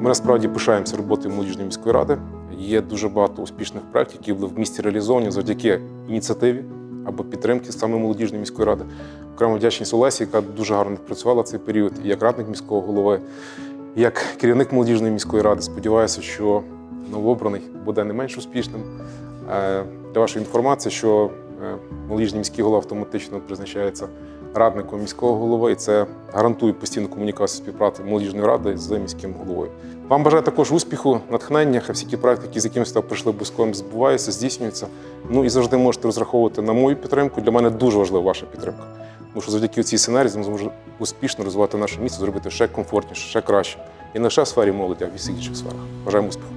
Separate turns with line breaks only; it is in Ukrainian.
Ми насправді пишаємося роботою молодіжної міської ради. Є дуже багато успішних проєктів, які були в місті реалізовані завдяки ініціативі або підтримки саме молодіжної міської ради. Окремо вдячність Олесі, яка дуже гарно працювала цей період, і як радник міського голови, і як керівник молодіжної міської ради. Сподіваюся, що новообраний буде не менш успішним. Е, Для вашої інформації, що молодіжний міський голова автоматично призначається радником міського голови, і це гарантує постійну комунікацію співпраці молодіжної ради з міським головою. Вам бажаю також успіху, натхнення, хай всі ті проекти, які з якимось там прийшли обов'язково збуваються, здійснюються. Ну і завжди можете розраховувати на мою підтримку. Для мене дуже важлива ваша підтримка. Тому що завдяки цій сценарії ми зможемо успішно розвивати наше місто, зробити ще комфортніше, ще краще. І не лише в сфері молоді, а в усіх інших сферах. Бажаємо успіху.